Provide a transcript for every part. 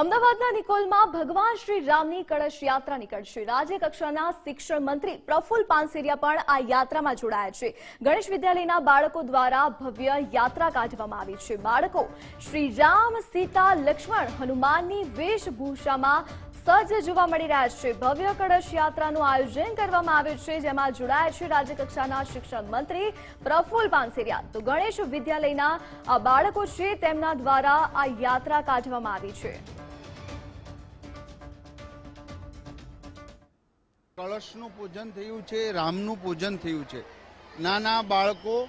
અમદાવાદના નિકોલમાં ભગવાન શ્રી રામની કળશ યાત્રા નીકળશે. રાજ્ય કક્ષાના શિક્ષણ મંત્રી પ્રફુલ પાનસેરિયા પણ આ યાત્રામાં જોડાયા છે. ગણેશ વિદ્યાલયના બાળકો દ્વારા ભવ્ય યાત્રા કાઢવામાં આવી છે. બાળકો શ્રી રામ, સીતા, લક્ષ્મણ હનુમાનની વેશભૂષામાં સજ્જ જોવા મળી રહ્યા છે. ભવ્ય કળશ યાત્રાનું આયોજન કરવામાં આવ્યું છે, જેમાં જોડાયા છે રાજ્ય કક્ષાના શિક્ષણ મંત્રી પ્રફુલ પાનસેરિયા. તો ગણેશ વિદ્યાલયના આ બાળકો છે, તેમના દ્વારા આ યાત્રા કાઢવામાં આવી છે. કળશનું પૂજન થયું છે, રામનું પૂજન થયું છે. નાના બાળકો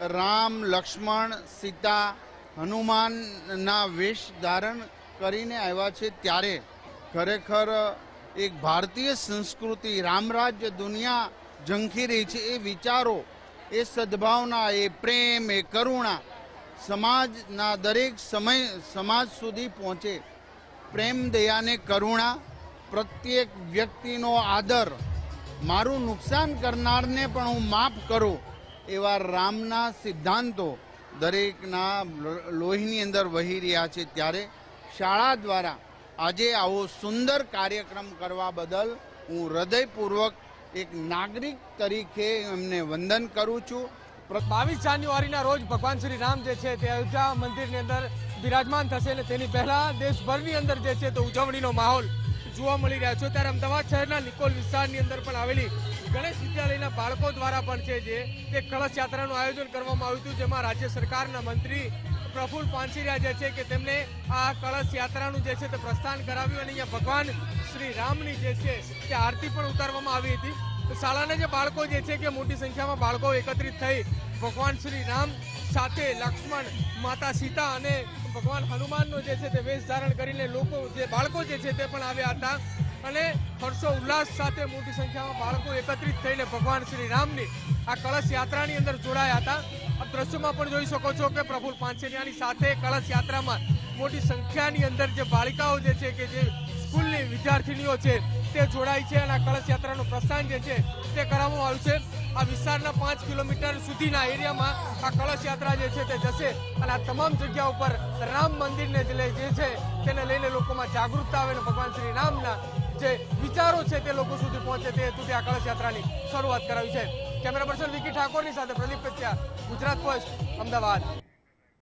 રામ, લક્ષ્મણ, સીતા, હનુમાનના વેશ ધારણ કરીને આવ્યા છે ત્યારે ખરેખર એક ભારતીય સંસ્કૃતિ, રામરાજ્ય દુનિયા ઝંખી રહી છે. એ વિચારો, એ સદભાવના, એ પ્રેમ, એ કરુણા સમાજના દરેક સમય, સમાજ સુધી પહોંચે. પ્રેમ, દયાને કરુણા પ્રત્યેક વ્યક્તિનો આદર, મારું નુકસાન કરનારને પણ હું માફ કરું એવા રામના સિદ્ધાંતો દરેકના લોહીની અંદર વહી રહ્યા છે ત્યારે શાળા દ્વારા આજે આવો સુંદર કાર્યક્રમ કરવા બદલ હું હૃદયપૂર્વક એક નાગરિક તરીકે એમને વંદન કરું છું. બાવીસ જાન્યુઆરીના રોજ ભગવાન શ્રી રામ જે છે તે અયોધ્યા મંદિરની અંદર બિરાજમાન થશે અને તેની પહેલાં દેશભરની અંદર જે છે તે ઉજવણીનો માહોલ જોવા મળી રહ્યા છે. ત્યારે અમદાવાદ શહેરના નિકોલ વિસ્તારની અંદર પણ આવેલી ગણેશ વિદ્યાલયના બાળકો દ્વારા પણ છે જે તે કળશ યાત્રાનું આયોજન કરવામાં આવ્યું હતું, જેમાં રાજ્ય સરકારના મંત્રી પ્રફુલ પાનસેરિયા જે છે કે તેમને આ કળશ યાત્રાનું જે છે તે પ્રસ્થાન કરાવ્યું અને અહીંયા ભગવાન શ્રી રામની જે છે તે આરતી પણ ઉતારવામાં આવી હતી. શાળાના જે બાળકો જે છે કે મોટી સંખ્યામાં બાળકો એકત્રિત થઈ ભગવાન શ્રી રામ સાથે લક્ષ્મણ, માતા સીતા અને ભગવાન હનુમાનનો જે છે તે વેશ ધારણ કરીને લોકો, જે બાળકો જે છે તે પણ આવ્યા હતા. અને હર્ષો ઉલ્લાસ સાથે મોટી સંખ્યામાં બાળકો એકત્રિત થઈને ભગવાન શ્રી રામની આ કળશ યાત્રાની અંદર જોડાયા હતા. આ દ્રશ્યોમાં પણ જોઈ શકો છો કે પ્રફુલ પાંચેરિયાની સાથે કળશ યાત્રામાં મોટી સંખ્યાની અંદર જે બાળિકાઓ જે છે કે જે સ્કૂલની વિદ્યાર્થીનીઓ છે તે જોડાય છે અને આ કળશ યાત્રાનું પ્રસ્થાન જે છે તે કરવામાં આવ્યું છે. આ વિસ્તારના પાંચ કિલોમીટર સુધીના એરિયામાં આ કળશ યાત્રા જે છે તે જશે અને આ તમામ જગ્યા ઉપર રામ મંદિરને જે છે તેને લઈને લોકોમાં જાગૃતતા આવે અને ભગવાન શ્રી રામના જે વિચારો છે તે લોકો સુધી પહોંચે તે હેતુથી આ કળશ યાત્રાની શરૂઆત કરાવી છે. કેમેરા પર્સન વિકી ઠાકોરની સાથે પ્રદીપ પચ્યા ગુજરાત પોસ્ટ અમદાવાદ.